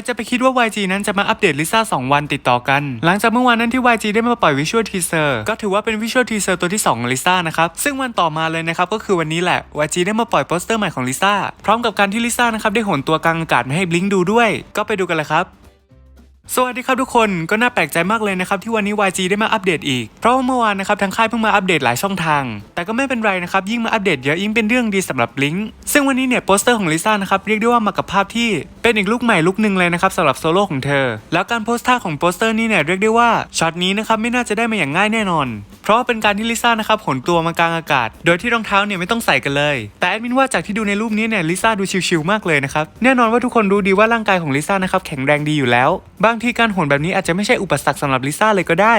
รจะไปคิดว่า YG นั้นจะมาอัปเดตลิซ่า2 วันติดต่อกัน หลังจากเมื่อวานนั้นที่ YG ได้มาปล่อยวิชวลทีเซอร์ก็ถือว่าเป็นวิชวลทีเซอร์ตัวที่2ของลิซ่านะครับ ซึ่งวันต่อมาเลยนะครับก็คือวันนี้แหละ YG ได้มาปล่อยโปสเตอร์ใหม่ของลิซ่าพร้อมกับการที่ลิซ่านะครับได้โหนตัวกลางอากาศมาให้บลิงดูด้วย ก็ไปดูกันเลยครับ สวัสดีครับทุกคนก็น่าแปลกใจมากเลยนะครับที่วันนี้ YG ได้มาอัปเดตอีก เพราะว่าเมื่อวานนะครับทางค่ายเพิ่งมาอัปเดตหลายช่องทาง แต่ก็ไม่เป็นไรนะครับยิ่งมาอัปเดตเยอะยิ่งเป็นเรื่องดีสำหรับลิงก์ซึ่งวันนี้เนี่ยโปสเตอร์ของลิซ่านะครับเรียกได้ว่ามากับภาพที่เป็นอีกลุกใหม่ลุกหนึ่งเลยนะครับสำหรับโซโล่ของเธอ แล้วการโพสท่าของโปสเตอร์นี่เนี่ยเรียกได้ว่าช็อตนี้นะครับไม่น่าจะได้มาอย่างง่ายแน่นอน เพราะเป็นการที่ลิซ่านะครับหนตัวมากลางอากาศ โดยที่รองเท้าเนี่ยไม่ต้องใส่กันเลย แต่แอดมินว่าจากที่ดูในรูปนี้เนี่ยลิซ่าดูชิลๆมากเลยนะครับแน่นอนว่าทุกคนรู้ดีว่าร่างกายของลิซ่านะครับแข็งแรงดีอยู่แล้ว บางทีการโหนแบบนี้อาจจะไม่ใช่อุปสรรคสำหรับลิซ่าเลยก็ได้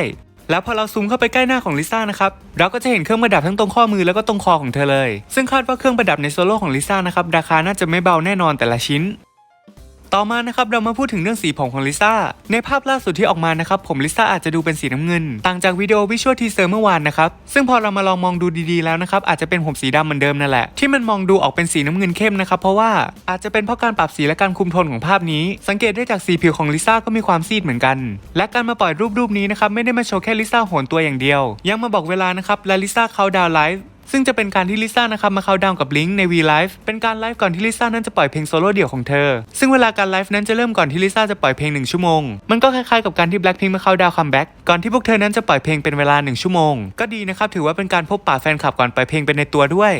แล้วพอเราซูมเข้าไปใกล้หน้าของลิซ่านะครับเราก็จะเห็นเครื่องประดับทั้งตรงข้อมือแล้วก็ตรงคอของเธอเลย ซึ่งคาดว่าเครื่องประดับในโซโล่ของลิซ่านะครับราคาน่าจะไม่เบาแน่นอนแต่ละชิ้น ต่อมานะครับเรามาพูดถึงเรื่องสีผมของลิซ่าในภาพล่าสุดที่ออกมานะครับผมลิซ่าอาจจะดูเป็นสีน้ำเงิน ต่างจากวิดีโอวิชวลทีเซอร์เมื่อวานนะครับซึ่งพอเรามาลองมองดูดีๆแล้วนะครับอาจจะเป็นผมสีดำเหมือนเดิมนั่นแหละที่มันมองดูออกเป็นสีน้ำเงินเข้มนะครับเพราะว่าอาจจะเป็นเพราะการปรับสีและการคุมโทนของภาพนี้ สังเกตได้จากสีผิวของลิซ่าก็มีความซีดเหมือนกัน และการมาปล่อยรูปรูปนี้นะครับไม่ได้มาโชว์แค่ลิซ่าโหนตัวอย่างเดียว ยังมาบอกเวลานะครับและลิซ่าเขาดาวไลฟ์ ซึ่งจะเป็นการที่ลิซ่านะครับมาเข้าดาวน์กับลิงก์ใน V Live เป็นการไลฟ์ก่อนที่ลิซ่านั้นจะปล่อยเพลงโซโล่เดี่ยวของเธอ ซึ่งเวลาการไลฟ์นั้นจะเริ่มก่อนที่ลิซ่าจะปล่อยเพลง 1 ชั่วโมง มันก็คล้ายๆกับการที่ Blackpink มาเข้าดาวคัมแบ็กก่อนที่พวกเธอนั้นจะปล่อยเพลงเป็นเวลา 1 ชั่วโมง ก็ดีนะครับถือว่าเป็นการพบปะแฟนคลับก่อนปล่อยเพลงเป็นในตัวด้วย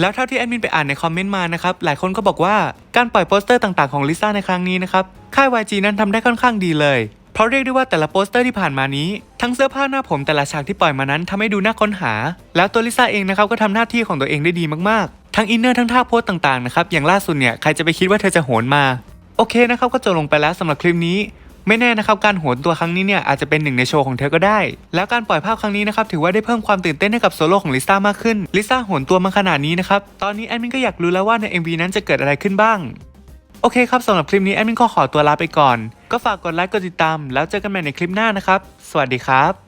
แล้วเท่าที่แอดมินไปอ่านในคอมเมนต์มานะครับ หลายคนก็บอกว่าการปล่อยโปสเตอร์ต่างๆของลิซ่าในครั้งนี้นะครับ ค่าย YG นั้นทำได้ค่อนข้างดีเลย เพราะเรียกได้ว่าแต่ละโปสเตอร์ที่ผ่านมานี้ ทั้งเสื้อผ้าหน้าผมแต่ละฉากที่ปล่อยมานั้นทำให้ดูน่าค้นหา แล้วตัวลิซ่าเองนะครับก็ทำหน้าที่ของตัวเองได้ดีมากๆ ทั้งอินเนอร์ทั้งท่าโพสต่างๆนะครับอย่างล่าสุดเนี่ยใครจะไปคิดว่าเธอจะโหนมาโอเคนะครับก็จบลงไปแล้วสำหรับคลิปนี้ไม่แน่นะครับการโหนตัวครั้งนี้เนี่ยอาจจะเป็นหนึ่งในโชว์ของเธอก็ได้ แล้วการปล่อยภาพครั้งนี้นะครับถือว่าได้เพิ่มความตื่นเต้นให้กับโซโล่ของลิซ่ามากขึ้นลิซ่าโหนตัวมาขนาดนี้นะครับตอนนี้แอดมินก็อยากรู้แล้วว่าใน MV นั้นจะเกิดอะไรขึ้นบ้าง โอเคครับสำหรับคลิปนี้แอดมินก็ขอตัวลาไปก่อน ก็ฝากกดไลค์กดติดตาม แล้วเจอกันใหม่ในคลิปหน้านะครับ สวัสดีครับ